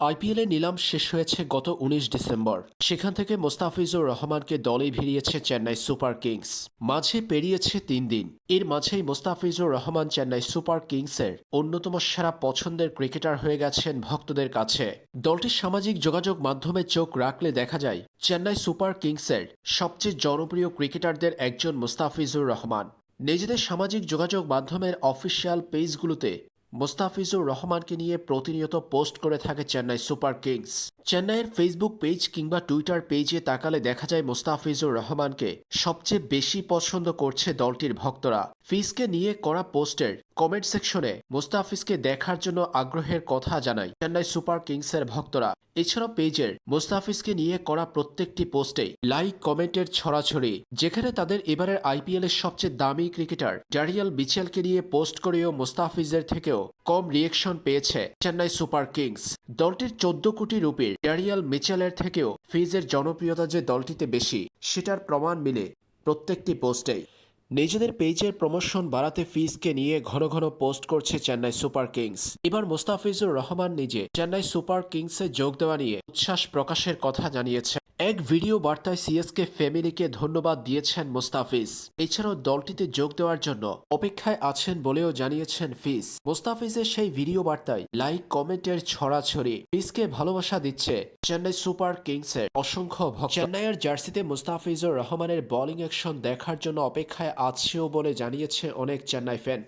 আইপিএলে নিলাম শেষ হয়েছে গত উনিশ ডিসেম্বর। সেখান থেকে মোস্তাফিজুর রহমানকে দলে ভিড়িয়েছে চেন্নাই সুপার কিংস। মাঝে পেরিয়েছে তিন দিন। এর মাঝেই মোস্তাফিজুর রহমান চেন্নাই সুপার কিংসের অন্যতম সেরা পছন্দের ক্রিকেটার হয়ে গেছেন ভক্তদের কাছে। দলটির সামাজিক যোগাযোগ মাধ্যমে চোখ রাখলে দেখা যায়, চেন্নাই সুপার কিংসের সবচেয়ে জনপ্রিয় ক্রিকেটারদের একজন মোস্তাফিজুর রহমান। নিজেদের সামাজিক যোগাযোগ মাধ্যমের অফিসিয়াল পেজগুলোতে মোস্তাফিজুর রহমানকে নিয়ে প্রতিনিয়ত পোস্ট করে থাকে চেন্নাই সুপার কিংস। চেন্নাইয়ের ফেসবুক পেজ কিংবা টুইটার পেজে তাকালে দেখা যায় মোস্তাফিজুর রহমানকে সবচেয়ে বেশি পছন্দ করছে দলটির ভক্তরা। ফিজকে নিয়ে করা পোস্টের কমেন্ট সেকশনে মোস্তাফিজকে দেখার জন্য আগ্রহের কথা জানায় চেন্নাই সুপার কিংসের ভক্তরা। এছাড়াও পেজের মোস্তাফিজকে নিয়ে করা প্রত্যেকটি পোস্টেই লাইক, কমেন্টের ছড়াছড়ি, যেখানে তাদের এবারের আইপিএল এর সবচেয়ে দামি ক্রিকেটার ড্যারিয়াল বিচেলকে নিয়ে পোস্ট করেও মোস্তাফিজের থেকেও কম রিয়েকশন পেয়েছে চেন্নাই সুপার কিংস। দলটির চোদ্দ কোটি রুপির ড্যারিয়াল মিচেলের থেকেও ফিজের জনপ্রিয়তা যে দলটিতে বেশি, সেটার প্রমাণ মিলে প্রত্যেকটি পোস্টেই। নিজেদের পেজের প্রমোশন বাড়াতে ফিজকে নিয়ে ঘন ঘন পোস্ট করছে চেন্নাই সুপার কিংস। এবার মোস্তাফিজুর রহমান নিজে চেন্নাই সুপার কিংসে যোগ দেওয়া নিয়ে উচ্ছ্বাস প্রকাশের কথা জানিয়েছে এক ভিডিও বার্তায় সিএসকে ফ্যামিলিকে ধন্যবাদ দিয়েছেন মোস্তাফিজ। এছাড়াও দলটিতে যোগ দেওয়ার জন্য অপেক্ষায় আছেন বলেও জানিয়েছেন ফিজ। মোস্তাফিজের সেই ভিডিও বার্তায় লাইক কমেন্টের ছড়াছড়ি ফিজকে ভালোবাসা দিচ্ছে চেন্নাই সুপার কিংসের অসংখ্য ভক্ত। চেন্নাইয়ের জার্সিতে মুস্তাফিজুর রহমানের বোলিং অ্যাকশন দেখার জন্য অপেক্ষায় আছেও বলে জানিয়েছে অনেক চেন্নাই ফ্যান